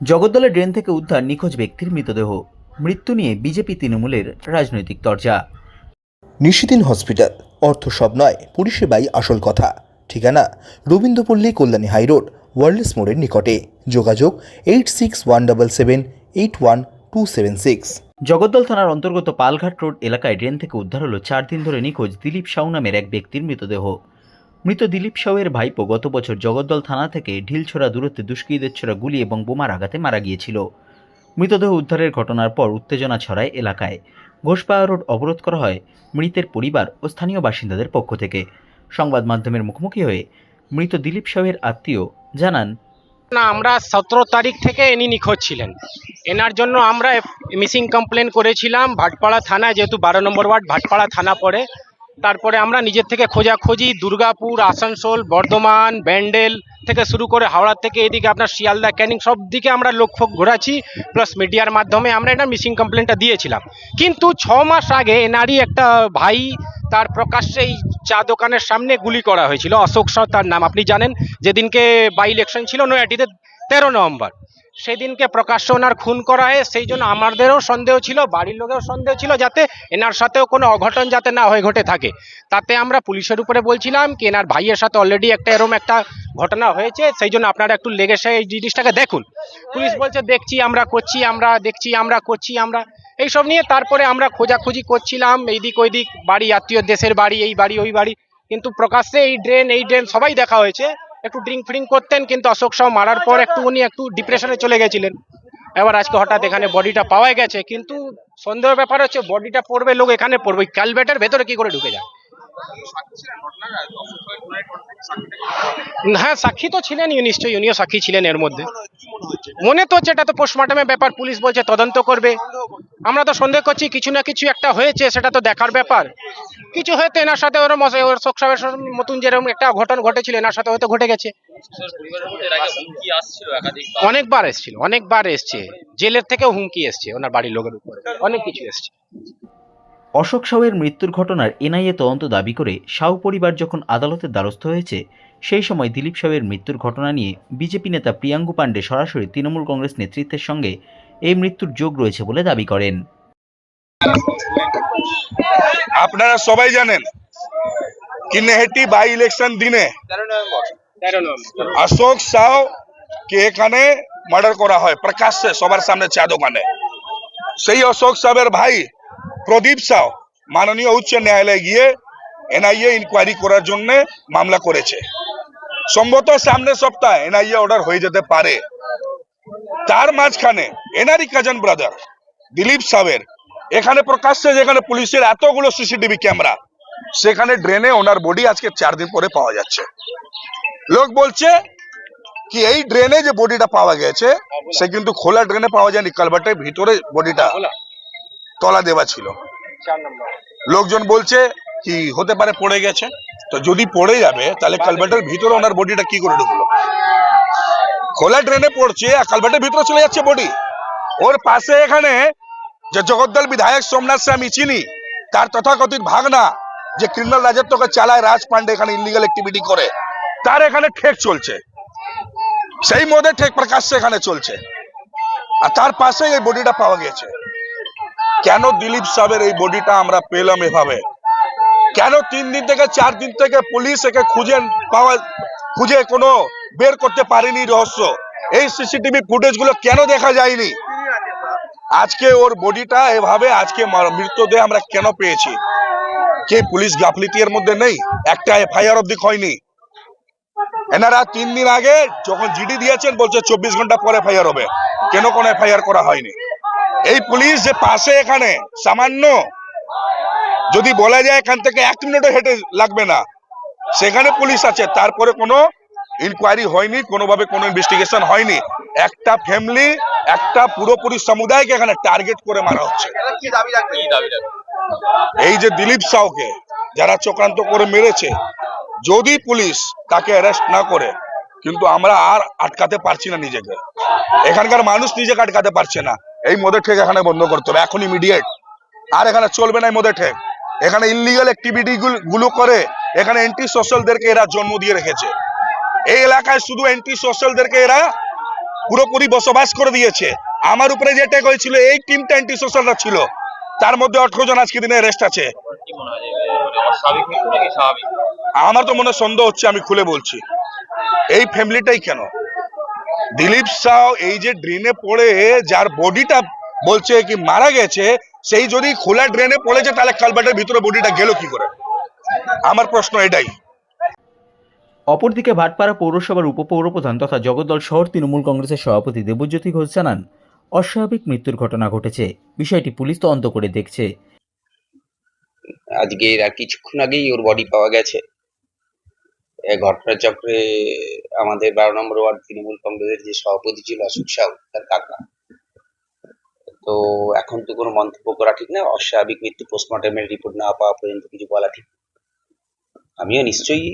জগদ্দলের drain থেকে উদ্ধার নিখোঁজ ব্যক্তির মৃতদেহ। মৃত্যু নিয়ে বিজেপি তৃণমূলের রাজনৈতিক চর্চা নিশিদিন হসপিটাল। অর্থ সব নয় পরিষেবাই আসল কথা। ঠিকানা রবীন্দ্রপল্লী কল্যাণী হাইরোড ওয়ার্ল্ডস মোড়ের নিকটে। যোগাযোগ eight six one double seven eight one two seven six. জগদ্দল থানার অন্তর্গত পালঘাট রোড এলাকায় ড্রেন থেকে উদ্ধার হলো চার দিন ধরে নিখোঁজ দিলীপ সাউ নামের এক ব্যক্তির মৃতদেহ। মৃত দিলীপ সাউয়ের ভাইপো গত বছর জগদ্দল থানা থেকে ঢিলছোড়া দূরত্বে দুষ্কৃতীদের ছোড়া গুলি এবং বোমার আঘাতে মারা গিয়েছিল। মৃতদেহ উদ্ধারের ঘটনার পর উত্তেজনা ছড়ায় এলাকায়। ঘোষপাড়া রোড অবরোধ করা হয় মৃতের পরিবার ও স্থানীয় বাসিন্দাদের পক্ষ থেকে। সংবাদ মাধ্যমের মুখোমুখি হয়ে মৃত দিলীপ সাউয়ের আত্মীয় জানান, না, আমরা সতেরো তারিখ থেকে ইনি নিখোঁজ ছিলেন। এনার জন্য আমরা মিসিং কমপ্লেন করেছিলাম। ভাটপাড়া থানায় যেহেতু বারো নম্বর ওয়ার্ড, ভাটপাড়া থানা পড়ে। তারপরে আমরা নিজের থেকে খোঁজাখুঁজি, দুর্গাপুর, আসানসোল, বর্ধমান, ব্যান্ডেল থেকে শুরু করে হাওড়া থেকে এদিকে আপনার শিয়ালদা, ক্যানিং, সব দিকে আমরা লক্ষ্য ঘোরাচ্ছি প্লাস মিডিয়ার মাধ্যমে আমরা এটা মিসিং কমপ্লেনটা দিয়েছিলাম। কিন্তু ছ মাস আগে এনারই একটা ভাই, তার প্রকাশ্যে এই চা দোকানের সামনে গুলি করা হয়েছিল। অশোক সাউ তার নাম, আপনি জানেন, যেদিনকে বাই ইলেকশন ছিল নয়াটিতে তেরো নভেম্বর। সেদিনকে প্রকাশ্য ওনার খুন করা হয়, সেই জন্য আমাদেরও সন্দেহ ছিল, বাড়ির লোকেও সন্দেহ ছিল যাতে এনার সাথেও কোনো অঘটন যাতে না হয়ে ঘটে থাকে। তাতে আমরা পুলিশের উপরে বলছিলাম কি এনার ভাইয়ের সাথে অলরেডি একটা এরম একটা ঘটনা হয়েছে, সেই জন্য আপনারা একটু লেগে সে এই জিনিসটাকে দেখুন। পুলিশ বলছে, দেখছি আমরা, করছি আমরা, দেখছি আমরা, করছি আমরা। এইসব নিয়ে তারপরে আমরা খোঁজাখুঁজি করছিলাম, এইদিক ওইদিক, বাড়ি আত্মীয় দেশের বাড়ি, এই বাড়ি, ওই বাড়ি। কিন্তু প্রকাশ্যে এই ড্রেন এই ড্রেন সবাই দেখা হয়েছে। একটু ড্রিঙ্ক ফ্রিঙ্ক করতেন, কিন্তু অশোক সাউ মারার পর একটু উনি একটু ডিপ্রেশনে চলে গেছিলেন। এবার আজকে হঠাৎ এখানে বডিটা পাওয়া গেছে, কিন্তু সন্দেহ ব্যাপার হচ্ছে বডিটা পড়বে, লোক এখানে পড়বে ক্যালবেটের ভেতরে কি করে ঢুকে যায়? হ্যাঁ সাক্ষী তো ছিলেন নিশ্চয়ই, উনিও সাক্ষী ছিলেন এর মধ্যে। মনে তো হচ্ছে, এটা তো পোস্টমর্টমের ব্যাপার, পুলিশ বলছে তদন্ত করবে। আমরা তো সন্দেহ করছি, কিছু না কিছু একটা হয়েছে, সেটা তো দেখার ব্যাপার। কিছু হয়তো এনার সাথে ওরম ওর শোক সাহেবের মতন যেরকম একটা ঘটনা ঘটেছিল, এনার সাথে হয়তো ঘটে গেছে। অনেকবার এসেছিল, অনেকবার এসছে। জেলের থেকেও হুমকি এসছে ওনার বাড়ির লোকের উপরে। অনেক কিছু এসছে। অশোক সাউয়ের মৃত্যুর ঘটনার এনআইএ তদন্ত দাবি করে সাউ পরিবার যখন আদালতের দ্বারস্থ হয়েছে, সেই সময় দিলীপ সাউয়ের মৃত্যুর ঘটনা নিয়ে বিজেপি নেতা প্রিয়াঙ্গু পাণ্ডে সরাসরি তৃণমূল কংগ্রেস নেতৃত্বের সঙ্গে এই মৃত্যুর যোগ রয়েছে বলে দাবি করেন। আপনারা সবাই জানেন কি নেহেটি বাই ইলেকশন দিনে অশোক সাউ কে এখানে মার্ডার করা হয়? প্রকাশ্যে, সবার সামনে চা দোকানে সেই অশোক সাহেবের ভাই প্রদীপ সাউ মাননীয় উচ্চ ন্যায়ালয়ে গিয়ে এনআইএ ইনকোয়ারি করার জন্য মামলা করেছে। সম্ভবত সামনের সপ্তাহে এনআইএ অর্ডার হয়ে যেতে পারে। তার মাঝখানে এনারই কাজন ব্রাদার দিলীপ সাহেবের এখানে প্রকাশ্যে যেখানে পুলিশের এতগুলো সিসিটিভি ক্যামেরা সেখানে ড্রেনে ওনার বডি আজকে চার দিন পরে পাওয়া যাচ্ছে। লোক বলছে কি এই ড্রেনে যে বডিটা পাওয়া গেছে সে কিন্তু খোলা ড্রেনে পাওয়া যায়নি কালভার্টের ভিতরে বডিটা তলা দেওয়া ছিল। লোকজন বলছে কি হতে পারে পড়ে গেছে তো যদি পড়ে যাবে তাহলে কালভার্টের ভিতরে ওনার বডিটা কি করে ঢুকলো? খোলা ড্রেনে পড়ছে আর কালভার্টের ভিতরে চলে যাচ্ছে বডি ওর পাশে এখানে যে জগদ্দল বিধায়ক সোমনাথ সে আমি চিনি, তার তথাকথিত ভাগনা যে ক্রিমিনাল রাজত্বকে চালায় রাজ পান্ডে এখানে ইলিগাল অ্যাক্টিভিটি করে, তার এখানে ঠেক চলছে। সেই মধ্যে ঠেক প্রকাশ্যে এখানে চলছে। আর তার পাশেই এই বডিটা পাওয়া গেছে কেন দিলীপ সাহেবের এই বডিটা আমরা পেলাম এভাবে? কেন তিন দিন থেকে, চার দিন থেকে পুলিশ একে খুঁজে পাওয়া, খুঁজে কোনো বের করতে পারেনি রহস্য? এই সিসিটিভি ফুটেজগুলো কেন দেখা যায়নি? আজকে ওর বডিটা এভাবে আজকে মৃতদেহ আমরা কেন পেয়েছি? কে পুলিশ গাফলিতি এর মধ্যে নেই? একটা এফআইআর অব্দি হয়নি। এনারা তিন দিন আগে যখন জিডি দিয়েছেন, বলছে চব্বিশ ঘণ্টা পরে এফআইআর হবে। কেন কোনো এফআইআর করা হয়নি? এই পুলিশ যে পাশে এখানে, সামান্য, যদি বলা যায় এখান থেকে এক মিনিটও হেঁটে লাগবে না, সেখানে পুলিশ আছে, তারপরে কোনো ইনকোয়ারি হয়নি, কোনোভাবে কোনো ইনভেস্টিগেশন হয়নি। একটা ফ্যামিলি একটা পুরোপুরি সমুদায়কে এখানে টার্গেট করে মারা হচ্ছে। এই যে দিলীপ সাউকে যারা চক্রান্ত করে মেরেছে, যদি পুলিশ তাকে অ্যারেস্ট না করে, কিন্তু আমরা আর আটকাতে পারছি না নিজেকে। এখানকার মানুষ নিজেকে আটকাতে পারছে না। এই মদের ঠেক এখানে বন্ধ করতে হবে, এখন ইমিডিয়েট আর এখানে চলবে না এই মদের ঠেক। এখানে ইলিগাল অ্যাক্টিভিটি গুলো করে, এখানে এন্টি সোশ্যালদেরকে এরা জন্ম দিয়ে রেখেছে। এই এলাকায় শুধু এন্টি সোশ্যালদেরকে এরা পুরোপুরি বসবাস করে দিয়েছে। আমার উপরে যে অ্যাটাক হয়েছিল, এই টিমটা অ্যান্টি সোশ্যালরা ছিল। তার মধ্যে আঠারো জন আজকে দিনে রেস্ট আছে। আমার তো মনে সন্দেহ হচ্ছে, আমি খুলে বলছি। এই ফ্যামিলিটাই কেন? দিলীপ সাউ এই যে ড্রেনে পড়ে, যার বডিটা বলছে কি মারা গেছে, সেই যদি খোলা ড্রেনে পড়েছে তাহলে কালবাটের ভিতরে বডিটা গেল কি করে? আমার প্রশ্ন এটাই। অপরদিকে ভাটপাড়া পৌরসভার উপপৌরপ্রধান তথা জগদ্দল শহর তৃণমূল কংগ্রেসের সভাপতি দেবজ্যোতি ঘোষ জানান, অস্বাভাবিক মৃত্যুর ঘটনা ঘটেছে। বিষয়টি পুলিশ তদন্ত করে দেখছে। আজকে আর কিছুক্ষণ আগেই ওর বডি পাওয়া গেছে। এ ঘটনা চক্রে আমাদের বারো নম্বর ওয়ার্ড তৃণমূল কংগ্রেসের যে সভাপতি ছিল অশোক সাউ, তার কাকা। তো এখন তো কোনো মন্তব্য করা ঠিক না, অস্বাভাবিক মৃত্যু পোস্টমর্টমের রিপোর্ট না পাওয়া পর্যন্ত কিছু বলা ঠিক আমিও নিশ্চয়ই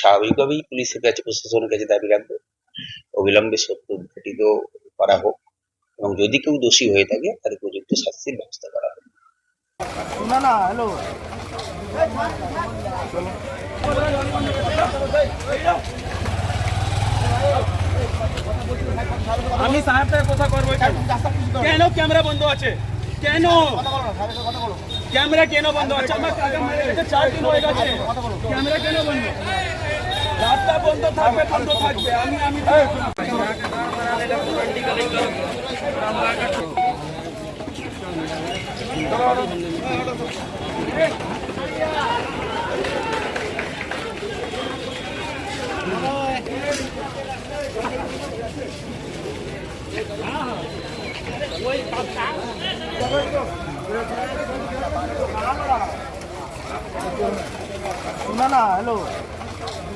স্বাভাবিকভাবেই পুলিশের কাছে প্রশাসনের কাছে দাবি রাখব। অবিলম্বে সত্য উদ্ঘাটিত করা হোক এবং যদি কেউ দোষী হয়ে থাকে তার উপযুক্ত শাস্তির ব্যবস্থা করা হোক। আমি সাহেবটার কথা করব কেন ক্যামেরা বন্ধ আছে? কেন? ক্যামেরা কেন বন্ধ আছে? আমার চার দিন হয়ে গেছে। ক্যামেরা কেন বন্ধ? রাস্তা বন্ধ থাকবে বন্ধ থাকবে। আমি আমি